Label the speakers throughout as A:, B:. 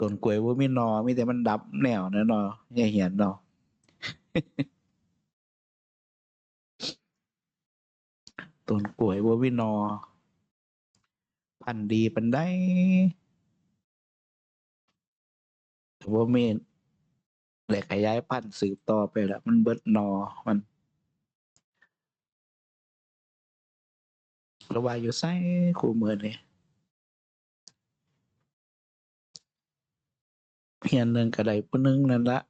A: ต้นกล้วยบ่มีนอมีแต่มันดับแนวนะเนาะอย่เหียนเนาะต้นกล้วยบ่มีนอ พันธุ์ดีปานใดแต่บ่มีแหลกขยายพันธุ์สืบต่อไปแล้วมันเบิดนอมันแล้วว่าอยู่ไสคู่มื้อนี้ เฮียนหนึ่งก็ได้ผู้นึงนั่นละ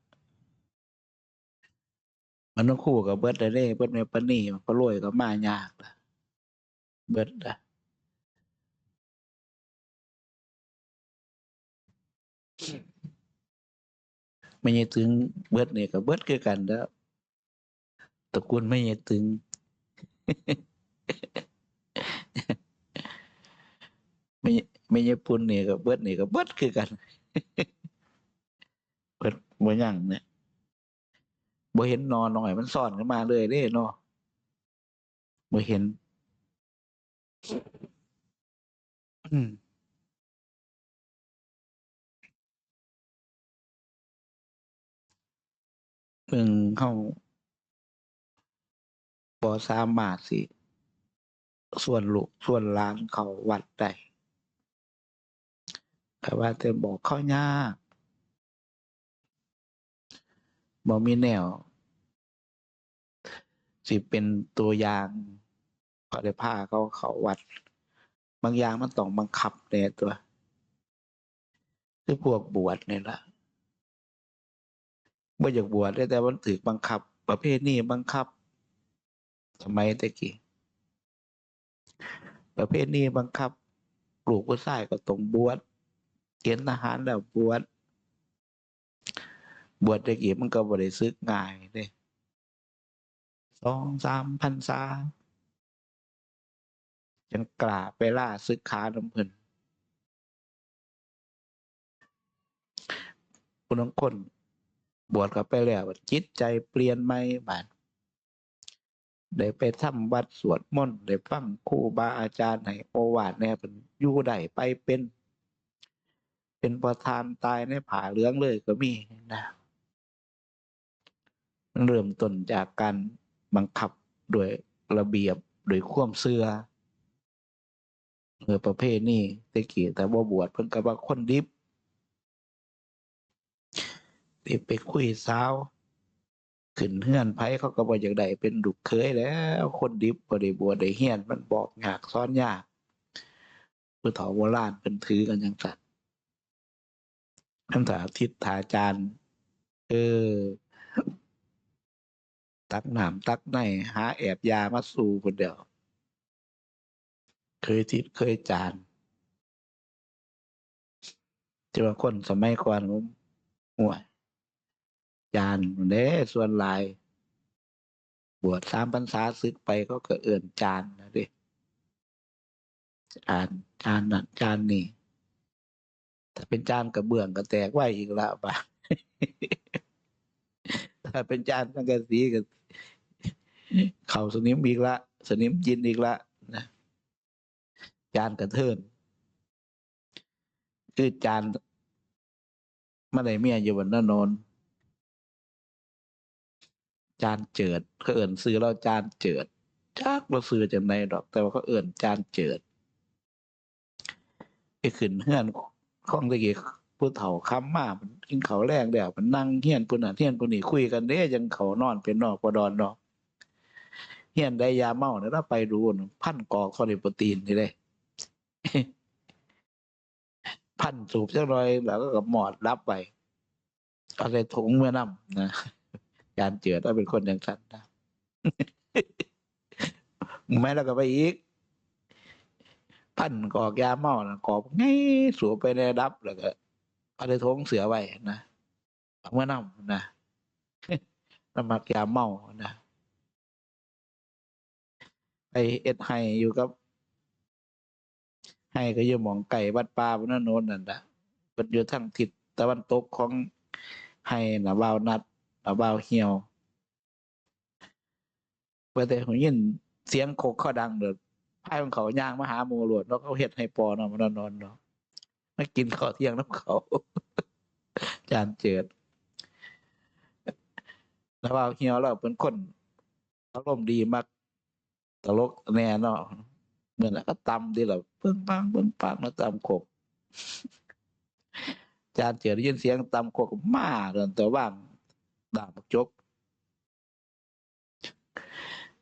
A: มันต้องคู่กับเบิดได้เด้เบิดแม่ปนนี้มันก็รวยก็มายากละเบิดละไม่ใช่ถึงเบิดเนี่ยก็เบิดคือกันแล้วตระกูลไม่ใช่ถึงไม่ไม่ใช่ปุ่นเนี่ยก็เบิดเนี่ยก็เบิดคือกัน บิดบ่ยังเนี่ยบ่เห็นนอนหน่อยมันซ่อนขึ้นมาเลยเด้เนาะบ่เห็นอืมเพิ่งเข้าบ่สามารถสิ ส่วนลูกส่วนหลานเขาวัดได้แต่ว่าแต่บอกเขายาก บ่มีแนว สิเป็นตัวอย่างก็ได้พาเขาเขาวัด บางอย่างมันต้องบังคับแน่ตัว คือพวกบวชเนี่ยล่ะบ่อยากบวชได้แต่มันถูกบังคับ ประเภทนี้บังคับสมัยตะกี้ประเภทนี้บังคับปลูกผู้ชายก็ต้องบวชเกณฑ์ทหารแล้วบวช บวชตะกี้มันก็บ่ได้ซึกง่ายเด้สองสามพรรษาจังกล้าไปล่าศึกขานำเพิ่นผู้นังคนบวชก็ไปแล้วจิตใจเปลี่ยนใหม่บาดได้ไปทำวัดสวดมนต์ได้ฟังครูบาอาจารย์ให้โอวาทแน่เป็นอยู่ได้ไปเป็น เป็นประธานตายในผาเหลืองเลยก็มีนะ เริ่มต้นจากการบังคับโดยระเบียบโดยควมเชื่อเออประเภทนี้ตะกี้แต่ว่าบวชเพิ่นก็ว่าคนดิบไปไปคุยสาว ขึ้นเฮือนไผเขาก็บ่อยากได้เป็นลูกเคยแล้ว คนดิบบ่ได้บวชได้เฮียน มันบอกยากสอนยากผู้เฒ่าโบราณเพิ่นถือกันจังซั่นคำถามทิศทาจารย์เออ ตักน้ำตักในหาแอบยามาสู่คนเดียว เคยทิศเคยจานจะว่าคนสมัยก่อนผมห่วย จานเด้ส่วนลาย บวชสามพรรษาซึกไปก็ก็เอื่นจานนะดิจานจานนั่นจานนี่ถ้าเป็นจานกระเบื้องก็แตกไหวอีกละบ้าถ้าเป็นจานสังกะสีก็ เข่าสนิมอีกละ สนิมจินอีกละนะจานกระเทินคือจานมาได้เมียอยู่บนนนนจานเจิดเขาเอิ่นซื้อเราจานเจิดจักเราซื้อจากไหนดอก แต่ว่าเขาเอิ่นจานเจิดไปขึ้นเฮือนข้องตะกี้ผู้เฒ่าค้ำมามันกินเขาแรงเดียวมันนั่งเฮียนปุ่นน่ะเฮียนปุ่นนี่คุยกันเด้ยังเขานอนเป็นนอกปดอนเนาะ เฮียนได้ยาเมาเนี่ยเราไปดูน่พันกอกคอเลโปรตีนนี่เลยพันสูบจักหน่อยแล้วก็กับหมอดรับไปเอาใส่ถุงเมื่อน้ำนะจานเจือถ้าเป็นคนอย่างฉันนะแม่แล้วก็ไปอีก พันกอกยาเมานะกอกไงสูบไปในดับแล้วก็เอาในท้องเสือไว้นะเมื่อน้ำนะน้ำมักยาเมานะ ไปเอ็ดไฮอยู่กับให้ก็อยู่หมองไก่วัดป่าบนนโน้นนั่นนะเป็นอยู่ทางทิศตะวันตกของให้นะวาวนัดนะวาวเหี่ยวเพื่อแต่ผมยินเสียงโคกข้าดังเด้อดพายของเขาย่างมาหาหมูหลวดแล้วเขาเฮ็ดให้ปอนาะมันนอนเนาะมากินข้าวเที่ยงน้ำเขาจานเจิดแล้วว่าเฮียเราเป็นคนอารมณ์ดีมาก ตลกแน่นาะเหมือนแล้วก็ตำดีหละเพิ่งปังเพิ่งปังมาตำขบจานเจิดได้ยินเสียงตำขบมาเดินแต่ว่างด่าบักจก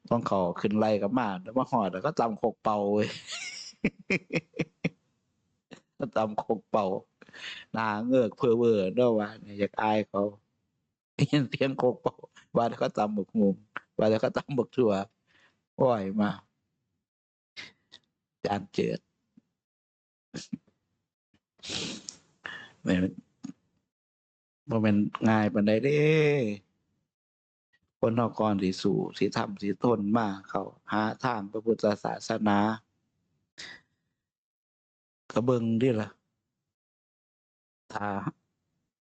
A: ต้องเขาขึ้นไล่กับมาแล้วมาหอดแล้วก็ตำขกเป่าเว้ยก็ตำขกเป่าหนาเงือกเพอเวอร์เนาะว่าเนี่ยอยากอายเขาได้ยินเสียงขกเป่าว่าแล้วก็ตำบกมุมว่าแล้วก็ตำบกถั่ว โอ้ยมาจานเจิดม่นบ่แม่นง่ายปานใดเด้ คนเฮาก่อนสิสู้สิทำสิทนมาเขาหาทางพระพุทธศาสนาก็เบิ่งดิล่ะถ้า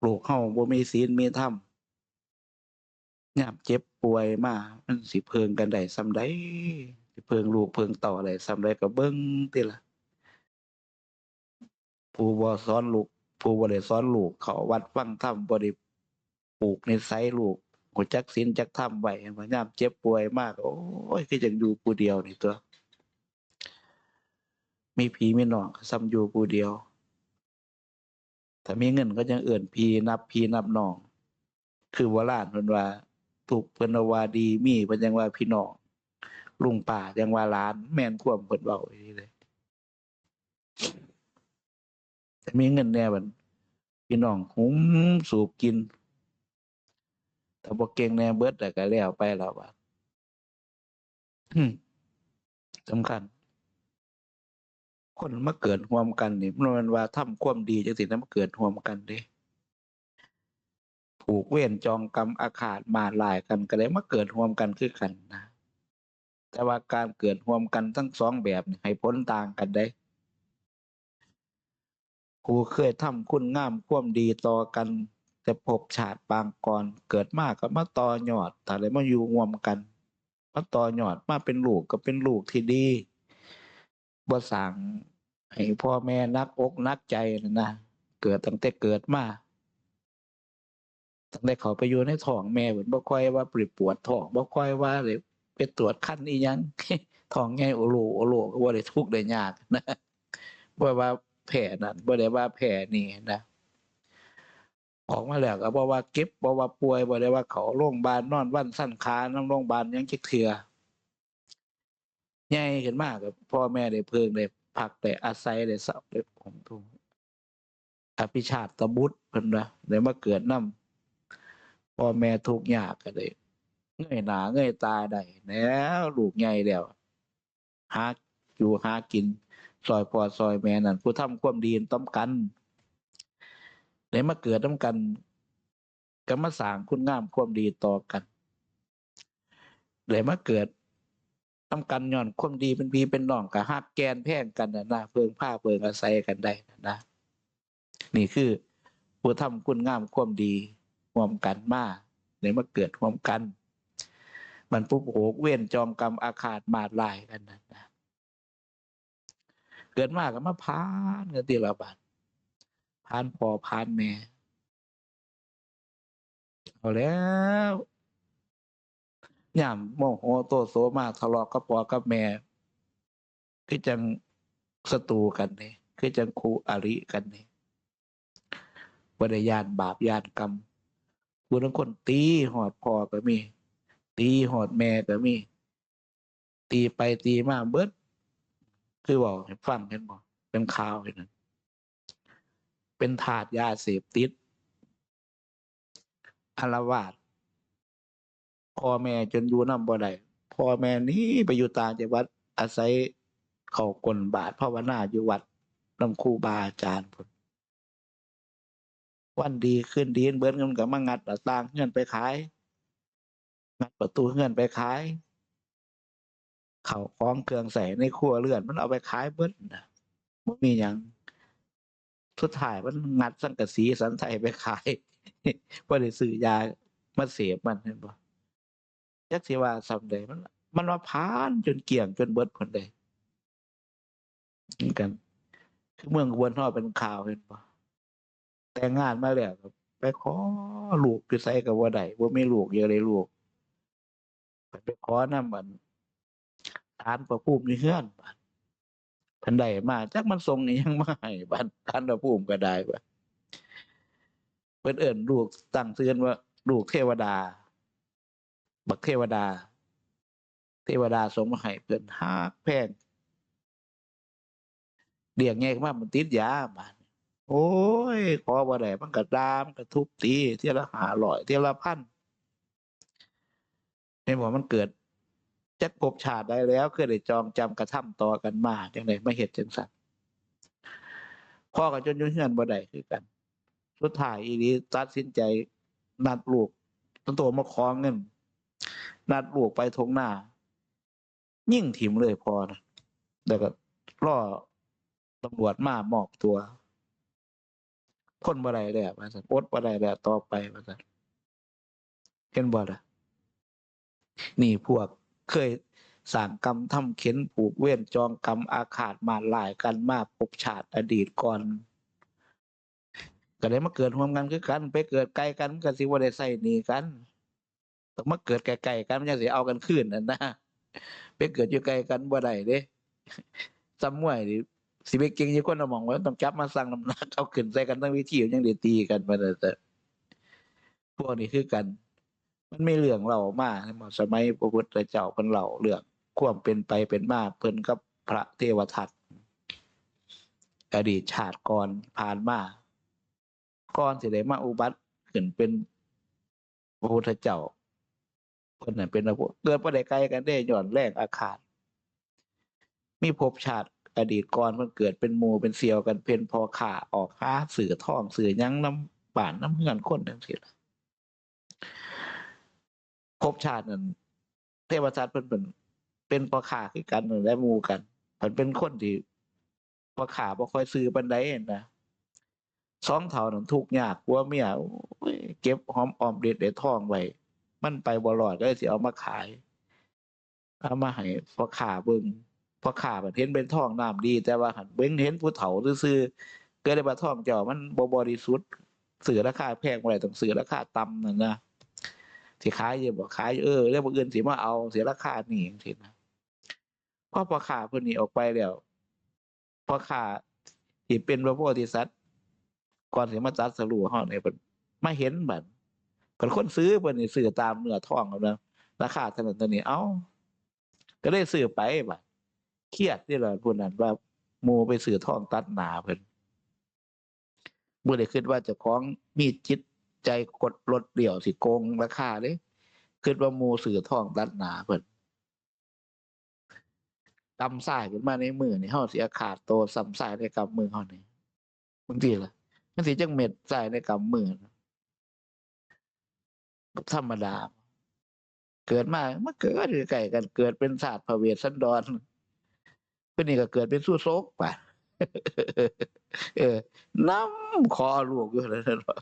A: ปลูกเฮาบ่มีศีลมีธรรม ยามเจ็บป่วยมา มันสิเพิงกันได้ส่ำใดสิเพิงลูกเพิงเต่าได้ส่ำใดก็เบิ่งติล่ะ ผู้บ่สอนลูก ผู้บ่ได้สอนลูก เขาวัดฟังธรรมบ่ได้ปลูกนิสัยลูกหัวจักศีลจักธรรมไว้พยายามเจ็บป่วยมาก โอ้ยคือจังอยู่ผู้เดียวนี่ตัว มีผีมีน้องซ้ำอยู่ผู้เดียว ถ้ามีเงินก็ยังเอื่นพีนับพีนับน้อง คือโบราณเพิ่นว่า ถูกเพิ่นว่าดีมีเพิ่นยังว่าพี่น้องลุงป่ายังว่าหล้านแม่นความเพิ่นเว้าอีหลีเลยแต่มีเงินแน่บัดพี่น้องหุมสูบกินแต่บ่เก่งแน่เบิดแต่ก็แล้วไปแล้วบัดสำคัญ คนมาเกิดร่วมกันนี่มันแม่นว่าทำความดีจังซี่นะมาเกิดร่วมกันเด้ ผูกเวรจองกรรมอาฆาตมาหลายกันก็เลยมาเกิดร่วมกันคือกันนะ แต่ว่าการเกิดร่วมกันทั้งสองแบบให้ผลต่างกันได้ผู้เคยทำคุณงามความดีต่อกัน แต่พบชาติปางก่อนเกิดมากก็มาต่อหยอดถ้าได้มาอยู่ร่วมกันมาต่อหยอดมาเป็นลูกก็เป็นลูกที่ดีบ่สั่งให้พ่อแม่นักอกนักใจนะนะเกิดตั้งแต่เกิดมา ตั้งแต่เขาไปอยู่ในท้องแม่เหมือนบ่ค่อยว่าปวดปวดท้องบ่ค่อยว่าเลยไปตรวจคันอีหยังท้องใหญ่โอโลโอโลก็บ่ได้ทุกข์ได้ยากนะบ่ว่าแผลนั่นบ่ได้ว่าแผลนี่นะออกมาแล้วก็บ่ว่าเก็บบ่ว่าป่วยบ่ได้ว่าเขาโรงพยาบาลนอนวันสั้นขานำโรงพยาบาลยังจักเทื่อใหญ่ขึ้นมาก็พ่อแม่ได้เพิ่งได้พักได้อาศัยได้เสาได้ผมทุกอภิชาติตบุตรเพิ่นว่าได้มาเกิดนํ พ่อแม่ทุกข์ยากก็ได้เงยหน้าเงยตาได้แล้วลูกใหญ่แล้วหาอยู่หากินซอยพ่อซอยแม่นั่นผู้ทำความดีต้องกันได้มาเกิดต้องกันก็มาสร้างคุณงามความดีต่อกันได้มาเกิดต้องกันย้อนความดีเป็นพี่เป็นน้องก็ฮักแกนแพ่งกันนะนะเพิงผ้าเพิงอาศัยกันได้นะนะนี่คือผู้ทำคุณงามความดี ร่วมกันมาได้มาเกิดร่วมกัน มันปุ๊บโหกเว้นจองกรรมอาฆาตมาดลายกันนะนเกิดมากก็มาพานกันทีละบาทพานพอพานแม่เอาแล้วย่ามโมโหโตโสมาทะเลาะกับพ่อกับแม่คือจังศัตรูกันเนี่ยคือจังครูอริกันเนี่ยบริยานบาปยานกรรม ผู้ทั้งคนตีหอดพ่อก็มี ตีหอดแม่ก็มี ตีไปตีมาเบิด คือบอกให้ฟังเห็นบอกเป็นข่าวเห็นเป็นถาดยาเสพติดอารวาสพ่อแม่จนอยู่น้ำบ่ได้พ่อแม่นี้ไปอยู่ต่างจังหวัดอาศัยเขากลบาทภาวนาอยู่วัดน้ำครูบาอาจารย์ วันดีขึ้นดีเบิ้นเงินกับมางัดหน้าต่างเงินไปขาย งัดประตูเงินไปขายเข่าคล้องเครื่องใส่ในครัวเรือนมันเอาไปขายเบิ้ลนมันมีอย่างสุดท้ายมันงัดสังกะสีสันไทยไปขายว่าได้ซื้อยามาเสพมันเห็นบ่ยักสิว่าสำใดมัน มันว่าพานจนเกี่ยงจนเบิดคนใดนี่กัน คือเมืองอุบลเฮาเป็นข่าวเห็นบ่ แต่งงานมาแล้วไปขอลูกอยู่ไสก็บ่ได้บ่มีลูกอยากได้ลูกไปขอน้ำบัดศาลพระภูมิอยู่เฮือนบัดเพิ่นได้มาจักมันส่งอิหยังไมาให้บัดศาลพระภูมิก็ได้บัดเพิ่นเอิ้นลูกตั้งชื่อว่า ลูกเทวดา บักเทวดา เทวดาส่งมาให้เพิ่นฮักแพงเลี้ยงใหญ่ขึ้นมากมันติดยาบาด โอ้ยขอบ่ได้มันก็ด่ามันก็ทุบตีเที่ยละ500เที่ยละพันในบ่มันเกิดจักภพชาติได้แล้วคือได้จองจำกระทำต่อกันมาจังได๋มาเฮ็ดจังซั่นพ่อก็จนยู่งเฮือนบ่ได้คือกัน สุดท้ายอีหลีตัดสินใจนัดลูกต้นโตมาของเงินนัดลูกไปทงหน้า ยิ่งถิ่มเลยพอนะแล้วก็รอตำรวจมามอบตัว ทนบ่ได้แล้วว่าซั่นอดบ่ได้แล้วต่อไปว่าซั่นเห็นบ่ล่ะนี่พวกเคยสร้างกรรมทำเข็นผูกเวรจองกรรมอาฆาตมาหลายกันมาภพชาติอดีตก่อนก็ได้มาเกิดร่วมกันคือกัน ไปเกิดไกลกันก็สิบ่าได้ใส่หนีกันต้องมาเกิดไกลๆกันมันจังสิเอากันคืนนั่นนะไปเกิดอยู่ไกลกันบ่ได้เด้ซ้ำมวยนี่ สิไปเก่งอยู่คนละหมองว่าต้องจับมาสั่งน้ำหนักเอาขึ้นใส่กันทั้งวิธีอยังได้ตีกันมาแต่พวกนี้คือกัน มันไมีเรื่องเล่ามาในสมัยพระพุทธเจ้าเพิ่นเล่าเรื่องควมเป็นไปเป็นมาเพิ่นกับพระเทวทัตอดีตชาติก่อนผ่านมาก่อนสิได้มาอุบัติขึ้นเป็นพระพุทธเจ้าเพิ่นน่ะเป็นพระเกิดบ่ได้ไกลกันได้หย้อนแรงอาฆาตมีภพชาติ อดีตก่อนเพิ่นเกิดเป็นหมู่เป็นเสียวกันเป็นพอขาออกหาสื่อท่องสื่อยังน้ำบ้านน้ำเฮือนคนจังซี่ล่ะภพชาตินั้นเทวทัตเพิ่นเป็นเป็นพอขาคือกันและหมู่กันเพิ่นเป็นคนที่พอขาบ่ค่อยซื้อปานใดนะสองเฒ่านั้นทุกยากกลัวเมียเก็บหอมออมเด็ดได้ทองไว้มันไปบ่รอดก็เลยสิเอามาขายเอามาให้พอขาเบิ่ง พอข้าบัดเห็นเป็นทองน้ำดี แต่ว่าเบ่งเห็นผู้เฒ่าซื่อเกิดได้ว่าทองเจ้ามันบบริสุทธิ์ซื้อราคาแพงบ่ได้ต้องซื้อราคาต่ำนั่นนะสิขายอยู่บ่ขายเออแล้วบ่อื่นสิมาเอาเสียราคานี่จังซี่นะพอพอขาเพิ่นนี่ออกไปแล้วพอขาที่เป็นพระโพธิสัตว์ก่อนเสิมาจัดสรุเฮาเนี่ยเพิ่นมาเห็นบัดเพิ่นคนซื้อเพิ่นนี่ซื้อตามเนื้อทองเอานะราคาเท่านั้นเท่านี้ เอ้า ก็เลยซื้อไปบัด เครียดนี่แหละผู้นั้นว่าหมู่ไปซื้อท่องตัดหนาเพิ่นบ่ได้คิดว่าเจ้าของมีจิตใจกดลดเดี่ยวสิโกงราคาเด้คิดว่าหมู่ซื้อท่องตัดหนาเพิ่นกำซ้ายขึ้นมาในมือนี่เฮาสิอาฆาตโตซ้ำซ้ายในกำมือเฮานี่บางทีล่ะมันสิจังเม็ดซ้ายในกำมือธรรมดา เกิดมาเมันเกิดอยู่ใกล้กันเกิดเป็นศาสตร์พระเวสสันดร เพิ่นนี่ก็เกิดเป็นสู้โซกไปเออน้ำคอลูกอยู่นั่นวะ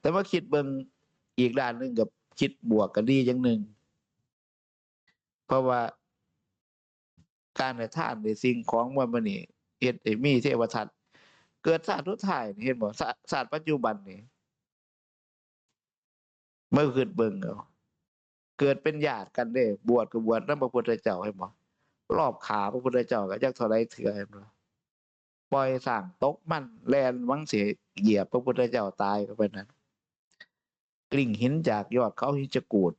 A: แต่ว่าคิดเบิ่งอีกด้านหนึ่งกับคิดบวกก็ดีอย่างหนึ่ง เพราะว่าการให้ทานในสิ่งของมันมันนี่เฮ็ดมีเทวทัตเกิดศาสตร์ทุกทายเห็นบ่ศาสตร์ศาสตร์ปัจจุบันนี่เมื่อคืนเบิ่งเอาเกิดเป็นญาติกันเด้บวชก็บวชนำพระพุทธเจ้าให้บ่ รอบขาพระพุทธเจ้าก็จักเท่าไรเถื่อให้บ่ปล่อยสร้างตกมันแล่นวังเสิเหยียบพระพุทธเจ้าตายก็เป็นนั้น กลิ่งหินจากยอดเขาหิจกูด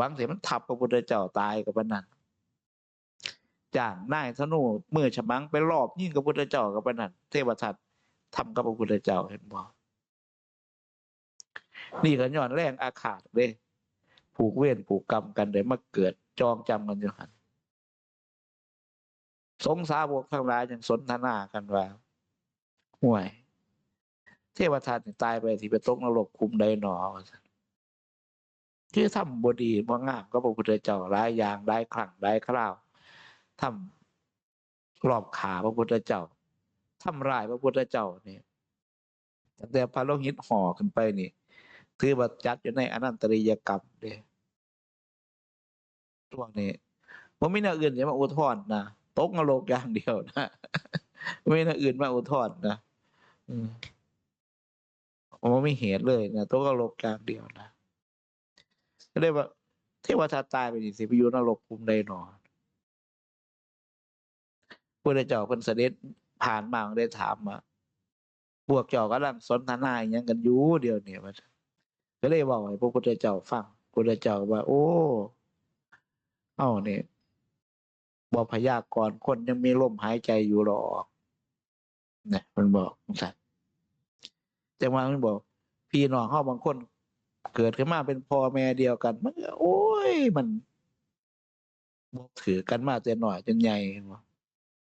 A: วังเสิมันทับพระพุทธเจ้าตายก็เป็นนั้นจางนายธนูมือฉมังไปรอบยิงกับพระพุทธเจ้าก็เป็นนั้นเทวทัตทำกับพระพุทธเจ้าเห็นบ่นี่ก็ย้อนแรงอาฆาตเด้ผูกเวรผูกกรรมกันได้มาเกิดจองจำกันอยู่หัน สงสาวกทั้งหลายยังสนทนากันว่าห่วย เทวทัตตายไปที่ไปตกนรกคุมใดหนอคือทำบดีบ่งามก็พระพุทธเจ้าหลายอย่างหลายครั้งหลายคราวทำรอบขาพระพุทธเจ้าทำร้ายพระพุทธเจ้านี่ตั้งแต่พระโลหิตห่อขึ้นไปนี่ถือว่าจัดอยู่ในอนันตริยกรรมเด้ช่วงนี้บ่มีแนวอื่นจะมาอุทธรณ์นะ ตกนรกอย่างเดียวนะไม่มีอย่างอื่นมาอุทธรณ์นะอืมโอ้ไม่เหตุเลยนะตกนรกอย่างเดียวนะก็เลยว่า เทวทัตตายไปนี่สิไปอยู่นรกภูมิใดหนอพระเจ้าเพิ่นเสด็จผ่านมาได้ถามว่าพวกเจ้ากำลังสนทนาอหยังกันอยู่เดียวเนี่ยว่าซั่นก็เลยบอกให้พระพุทธเจ้าฟังพระพุทธเจ้าว่า โอ้ เอ้าเนี่ย บอกพยากรคนยังมีลมหายใจอยู่หรอกนี่ยมันบอกสัตว์จังหวะมันบอก พี่น้องเฮาบางคน เกิดขึ้นมาเป็นพ่อแม่เดียวกันมันโอ้ยมันบอกถือกันมาแต่หน่อยจนใหญ่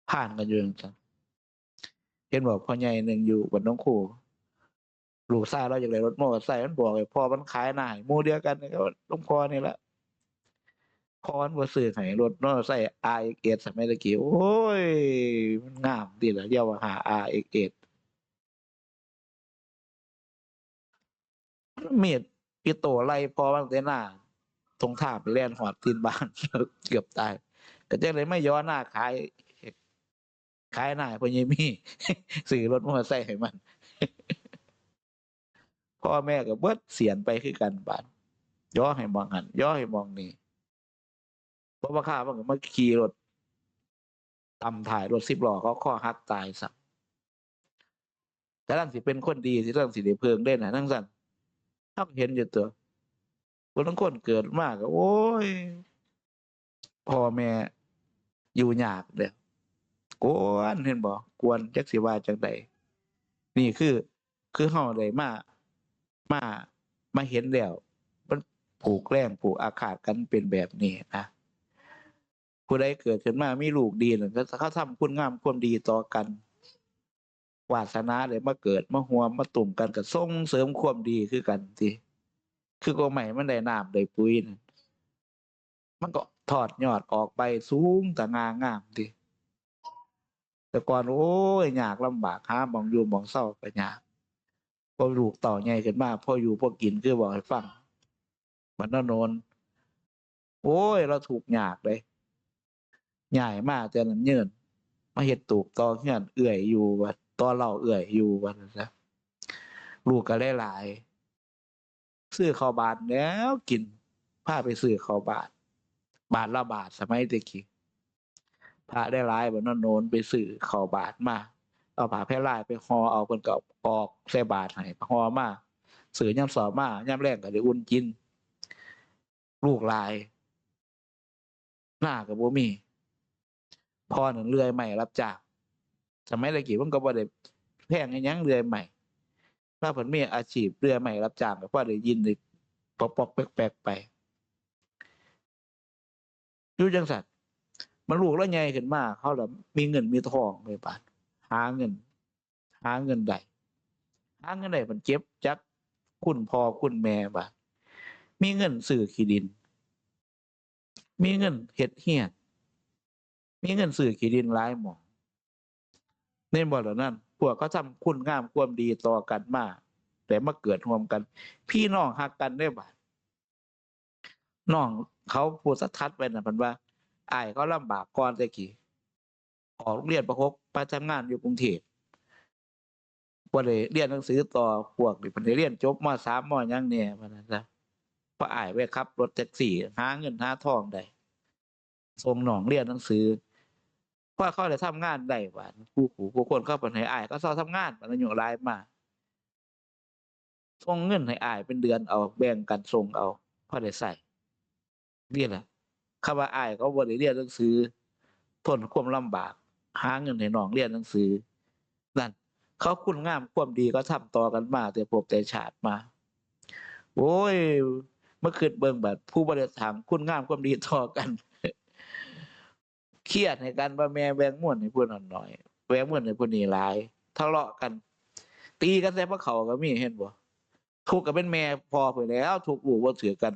A: ผ่านกันอยู่จังเห็นบอกพ่อใหญ่หนึ่งอยู่บนน้องคู่ลูกชาเราอย่างไรรถมอเตอร์ไซค์มันบอกไอ้พ่อมันขายหน่ายมูเดียวกันนี่ก็หลวงพอนี่แหละ พรบ่ซื้อให้รถมอเตอร์ไซค์ RX สมัยตะกี้โอ้ย มันงามดีล่ะเรียกว่าหา RX มีดปิโตไล่พอมันแต่หน้าตรงท่าไปแล่นหอดตีนบ้านเกือบตายก็จังเลยไม่ย้อนหน้าขายขายหน้าพญมีซื้อรถมอเตอร์ไซค์ให้มัน พ่อแม่ก็เบิดเสียนไปคือกันบาดย่อให้มองหันย่อให้มองนี่ ราะว่าข้ามันก็มาขี่รถตำถ่ายรถสิบล้อเขาข้อหักตายสักแต่นั่นสิเป็นคนดีสิเรื่องสิได้เพิงได้นะทั้งสันถ้าเห็นอยู่ตัวคนทั้งคนเกิดมากก็โอ้ยพ่อแม่อยู่ยากเด้อกวนเห็นบ่กกวนจักสิว่าจังใดนี่คือ คือเฮาได้มามามาเห็นแล้วมันผูกแรงผูกอาฆาตกันเป็นแบบนี้นะ ผู้ใดเกิดขึ้นมามีลูกดีนั่นก็เขาทำคุณงามความดีต่อกันวาสนาเลยมาเกิดมาหัวมาตุ่มกันก็ส่งเสริมความดีคือกันทีคือก็ใหม่มันได้น้ำได้ปุ๋ยนั่นมันก็ถอดยอดออกไปสูงแต่งางามทีแต่ก่อนโอ้ยยากลำบากหามองอยู่มองเศร้าก็ยากพอลูกต่อใหญ่ขึ้นมาพ่ออยู่พ่อกินคือบอกให้ฟังมันนนนโอ้ยเราถูกหยากเลย ใหญ่มากแต่นั้นเยิน มาเห็ดตูกต่อเงื่อนเอื่อยอยู่วัดต่อเราเอื่อยอยู่วัดนะลูกก็ได้หลาย ซื้อข้าวบาทแล้วกิน พาไปซื้อข้าวบาทบาทละบาทสมัยตะกี้ พระได้หลายบนนนนไปซื้อข้าวบาทมา เอาผ้าแพร่ลายไปห่อเอาเพิ่นก็ออกใส่บาทให้ห่อมาสื่อย่ำสอบมาย่ำแรงก็ได้อุ่นกิน ลูกหลายหน้าก็บ่มี พอหนึ่งเลื่อยใหม่รับจ้างสมัยตะกี้มันก็บ่ได้แพงยังเลื่อยใหม่ถ้าเพิ่นมีอาชีพเลื่อใหม่รับจ้างก็พอได้ยินได้ปอกปอกแปลกๆไปยู่จังสัตว์มันลูกแล้วใหญ่ขึ้นมาเขาแล้วมีเงินมีทองไปบาทหาเงิน หาเงินได้หาเงินได้มันเจ็บจักคุณพ่อคุณแม่บาทมีเงินซื้อขีดิน มีเงินเฮ็ดเฮียน มีเงินซื้อขี้ดินหลายหมองในบ่เหล่านั้น พวกเขาทำคุณงามความดีต่อกันมาแต่มาเกิดรวมกัน พี่น้องหักกันได้บาน้องเขาพูดสัทัดไปนะพันว่าอายเขาลำบากก่อนแต่กี้ออกโรงเรียนประคกไปทำงานอยู่กรุงเทพบ่ได้เรียนหนังสือต่อพวกนี่เพิ่นได้เรียนจบมาสามมหยังเนี่ยว่านั่นซะพออายไว้ขับ รถแท็กซี่หาเงินหาทองได้ส่งน้องเรียนหนังสือ พอเขาได้ทำงานได้หว่าผู้ผู้ผู้คนเข้าเพิ่นให้อายก็เซาทำงานมันอายุหลายมาส่งเงินให้อายเป็นเดือนเอาแบ่งกันส่งเอาพอได้ใช้นี่แหละคำว่าอายเขาบ่ได้เรียนหนังสือทนความลำบาก หาเงินให้น้องเรียนหนังสือนั่นเขาคุณงามความดีก็ทำต่อกันมา แต่พบแต่ชาติมา โอ้ยเมื่อคืนเบิ่งบัดผู้บริถามคุณงามความดีต่อกัน เครียดในการว่าแม่แบงม่วนให้พูดหน่อยแบงม่วนให้พูดนี่หลายทะเลาะกัน ตีกันแต่พระเขาก็มีเห็นบ่ทุกข์ก็เป็นแม่พอไปแล้วทุกลูกบ่ถือกัน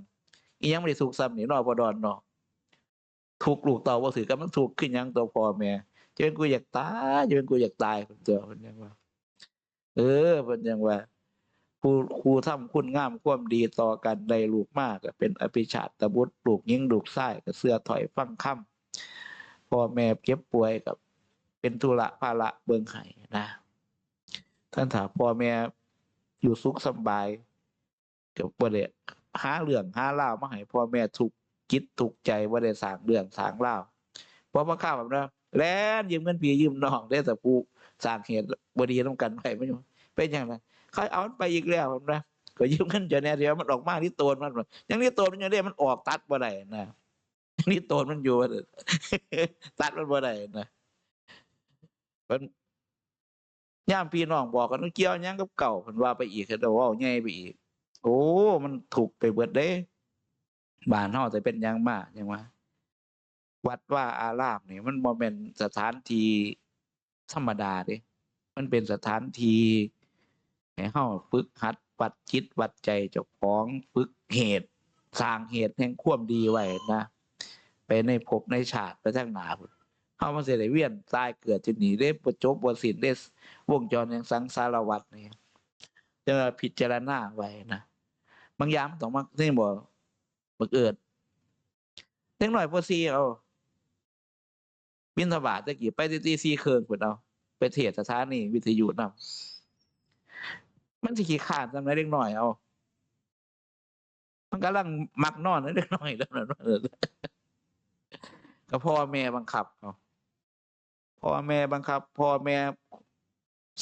A: อียังไม่ได้ทุกซ้ำนี่นอพอดอนเนาะถูกลูกเต่าว่าถือกันมันถูกขึ้นยังตัวพ่อแม่จะเป็นกูอยากตายจะเป็นกูอยากตายคนเดียวคนยังว่า เออคนยังว่าครูครูทำคุณงามความดีต่อกันได้ลูกมากก็เป็นอภิชาติบุตรลูกยิ่งลูกไส้ก็เสื้อถอยฟังคำ พ่อแม่เจ็บป่วยกับ เป็นธุระภาระเบิ่งไห้นะท่านถามพ่อแม่อยู่สุขสบายกับบ่ได้หาเรื่องหาเล่ามาให้พ่อแม่ทุกข์จิตทุกใจบ่ได้สร้างเรื่องสร้างเล่าเพราะว่าข้าวแบบนั้นแล้นยืมเงินพี่ยืมน้องได้แต่ผู้สร้างเหตุบดีนํกันไปไม่ใช่เป็นอย่างนั้นเขาเอาไปอีกแล้วนะก็ยืมเงินเจาแน่เดียวมันออกมากที่โตนมันยังนี่โตนมันยังได้มันออกตัดบ่ได้นะ นี่โตนมันอยู่ตัดมันบ่ได้นะมันย่ามพี่น้องบอกกันเกี่ยวยังกับเก่าเพิ่นว่าไปอีกเฮ็ดเอาเว้าใหญ่ไปอีก โอ้ มันถูกไปเบิดเด้บ้านเฮาแต่เป็นยังมาจังว่าวัดว่าอารามนี่มันบ่แม่นสถานที่ธรรมดาเด้มันเป็นสถานที่ให้เฮาฝึกหัดวัดจิตวัดใจเจ้าของฝึกเหตุสร้างเหตุแห่งความดีไว้นะ ไปในภพในชาติไปทางหนาพุ่นเฮามันสิได้เวียนตายเกิดที่นี่ได้บ่จบบ่สิ้นได้วงจรแห่งสังสารวัฏนี่จะพิจารณาไว้นะบางอย่างมันต้องมาที่บ่บังเอิญเล็กหน่อยพอซีเอาบินทบาทตะกี้ไปที่ตีซีเคิงพุ่นเอาไปเทศสถานีวิทยุนำมันสิขี้ขาดจำได้เล็กหน่อยเอามันกำลังมักนอนนะเล็กหน่อยแล้วนั่นว่า ก็พ่อแม่บังคับเอาพ่อแม่บังคับ พ่อแม่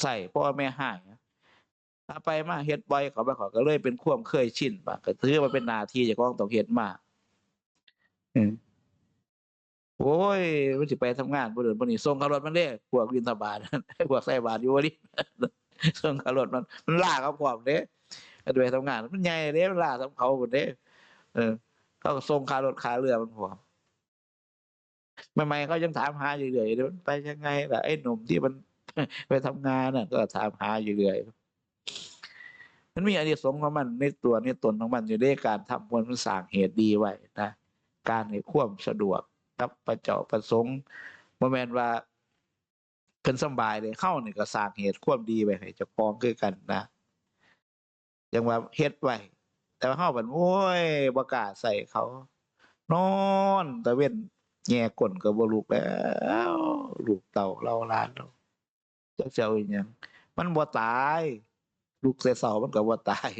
A: ใส่พ่อแม่หายถ้าไปมาเฮ็ดบ่อยเขาไปเขาก็เลยเป็นความเคยชินปะก็ถือว่าเป็นหน้าที่เจะต้องต้องเฮ็ดมาอืมโอ้ยมันสิไปทำงานบ่เดินบ่นี่ส่งขับรถมันเด้พวกวินทบาทพวกใส่บาทอยู่บ่นี่ส่งขับรถมันมันลากเขาพร้อมเด้ก็ไปทำงาน มันใหญ่เด้มันลากเขาหมดเด้เออเขาก็ส่งค่ารถค่าเรือมันพร้อม ใหม่ๆเขายังถามหาอยู่เรื่อยๆเด้มันไปยังไงล่ะไอ้หนุ่มที่มันไปทำงานน่ะ ก็ถามหาอยู่เรื่อยมันมีอานิสงของมันในตัวในตนของมันอยู่ในการทำมวลมันสร้างเหตุดีไว้นะการให้ความสะดวกกับประเจ้าประสงค์บ่แม่นว่าเพิ่นสบายเลยเข้านี่ก็สร้างเหตุความดีไว้ให้เจ้าของคือกันนะอย่างว่าเฮ็ดไว้แต่ว่าเฮาบัดโอ้ยบ่กล้าใส่เขา นอนตะเว้น แง่ก้นก็บ่ลุกแล้วลูกเต่าเราหลานเราจักสิเอาอีหยังมันบ่ตาย ลูกเสเสามันก็บ่ตาย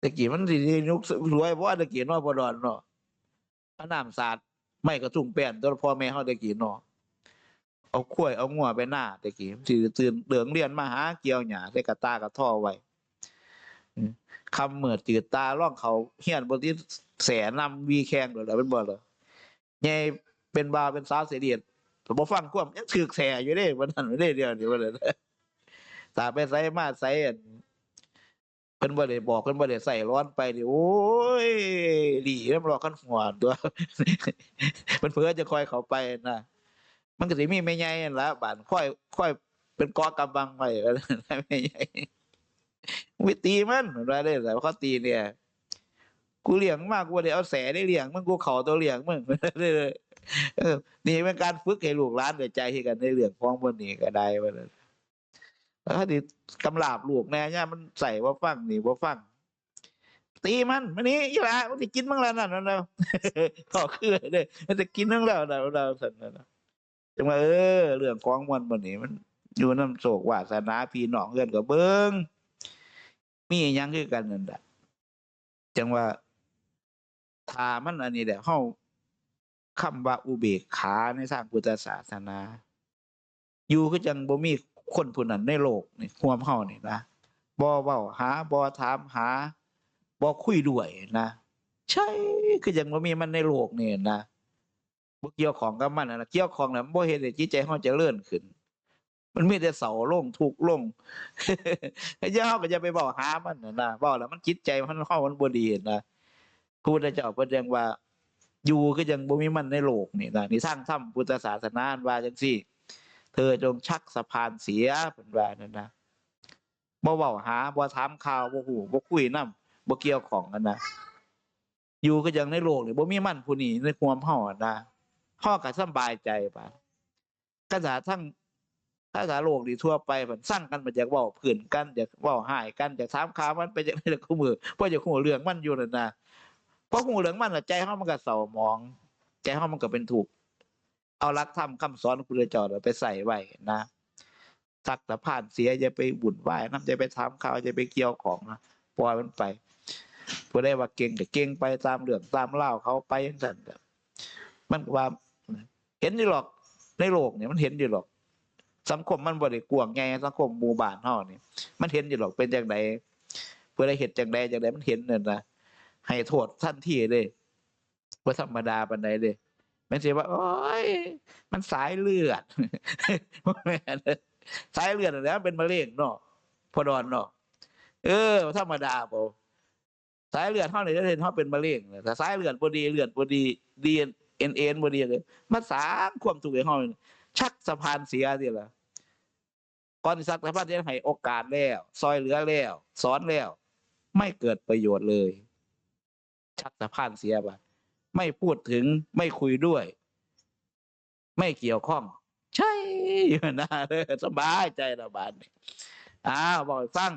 A: ตะกี้มันสินุกรวยบ่ตะกี้เนาะบ่ดอนเนาะเอาน้ำสาดไม่กระทุ่งแป้นตัวพ่อแม่เฮาตะกี้เนาะเอาข้วยเอางัวไปหน้าตะกี้สิตื่นเดืองเรียนมาหาเกี่ยวหญ้าใส่กระตากระท่อไว้คำเหมือดจืดตาล่องเขาเฮียนบ่ที่แสนำวีแข้งดอกแล้วเป็นบ่เหรอ ใหญ่เป็นบาเป็นสาวเสียเดียดบ่ฟังควมยังถึกแสอยู่เด้วันนั้นเด้เดียวนี่ว่าเลยถ้าไปใส่มาใส่อันเพิ่นบ่ได้บอกเพิ่นบ่ได้ใส่ร้อนไปนี่โอ้ยดีนำรอกันหัวตัวเพิ่นเพิ่นจะคอยเขาไปนะมันก็สิมีแม่ใหญ่นั่นล่ะบานค่อยค่อยเป็นกาะกำบังไว้แม่ใหญ่วิตีมันว่าได้แต่ว่าเขาตีเนี่ย กูเลี้ยงมากกูบ่ได้เอาแสได้เลี้ยงมันกูเขาตัวเลี้ยงมึงเออนี่เป็นการฝึกให้ลูกหลานด้วยใจให้กันในเรื่องของพวกนี้ก็ได้ว่าซั่นแล้วถ้าดิกำลาบลูกแน่ย่ามันใส่ว่าฟังนี่ว่าฟัง ตีมันมันนี้อีหละมันจะกินมั่งแล้วนั่นนั่นแล้วต่อคือเลยมันจะกินมั่งแล้วเราเราสันนั่นนะจังว่าเออ เรื่องของมันมันนี่มันอยู่น้ำโศกวาสนาพี่น้องเกินกับเบิ้งมีอิหยังคือกันนั่นแหละจังว่า ถามันอันนี้แหละเฮาคำว่าอุเบกขาในทางพุทธศาสนา อยู่ก็จังบ่มีคนผู้นั้นในโลกนี่รวมเฮานี่นะบ่เว้าหาบ่ถามหาบ่คุยด้วยนะใช่คือจังบ่มีมันในโลกนี่นะบ่เกี่ยวของกับมันนะเกี่ยวของน่ะบ่เฮ็ดให้จิตใจเฮาเจริญขึ้น มันมีแต่เสาลงทุกลงไอ้เจ้าเฮาก็จะไปเว้าหามันนะนะเว้าแล้วมันจิตใจมันเฮามันบ่ดีนะ พุทธเจ้าเพิ่นยังว่า อยู่ก็ยังบ่มีมันในโลกนี่นะนี่ทางธรรมพุทธศาสนาว่าจังซี่ เธอจงชักสะพานเสียเพิ่นว่านั่นนะบ่เว้าหาบ่ถามข่าวบ่ฮู้บ่คุยนำบ่เกี่ยวของกันนะอยู่ก็ยังในโลกนี่บ่มีมันผู้นี้ในความเฮาอนะเฮาก็สำบายใจไปกษาทั้งภาษาโลกนี่ทั่วไปเพิ่นสร้างกันมาจากเว้าพื้นกันจากเว้าหายกันจากถามข่าวมันไปจากในคู่มือเพราะจะฮู้เรื่องมันอยู่นั่นนะ พอฮู้เรื่องมันใจเฮามันก็เศร้าหมอง ใจเฮามันก็เป็นทุกเอาหลักธรรมคำสอนของพระพุทธเจ้าไปใส่ไว้นะสักแต่ผ่านเสียอย่าไปบุญไหวายน้ำอย่าไปทำข่าวอย่าไปเกี่ยวของนะปล่อยมันไปผู้ได้ว่าเก่งก็เก่งไปตามเรื่องตามเล่าเขาไปย่างนั้นมันว่า เห็นอยู่หรอกในโลกเนี่ยมันเห็นอยู่หรอก สังคมมันบ่ได้กว้างไงสังคมหมู่บ้านเฮานี่ยมันเห็นอยู่หรอกเป็นจังไดเพื่อได้เห็นจังไดจังไดมันเห็นเนั่นนะ ให้โทษทันทีเลยบ่ธรรมดาปานใดเด้แม่นสิว่าโอ้ยมันสายเลือดสายเลือดแล้วเป็นมะเร็งเนาะพอดอนเนาะเออธรรมดาบ่สายเลือดเฮานี่จะเห็นเฮาเป็นมะเร็งแต่สายเลือดบ่ดีเลือดบ่ดีดีเอ็นเอ็นบ่ดีเลยมาสางความทุกข์ให้เฮาชักสะพานเสียติล่ะก่อนสักสะพานจะให้โอกาสแล้ว ซอยเหลือแล้ว สอนแล้ว ไม่เกิดประโยชน์เลย ชักสะพานเสียไปไม่พูดถึงไม่คุยด้วย ไม่เกี่ยวข้อง ใช่อยู่นะเด้อสบายใจระบาดนี่อ้าวบอกฟัง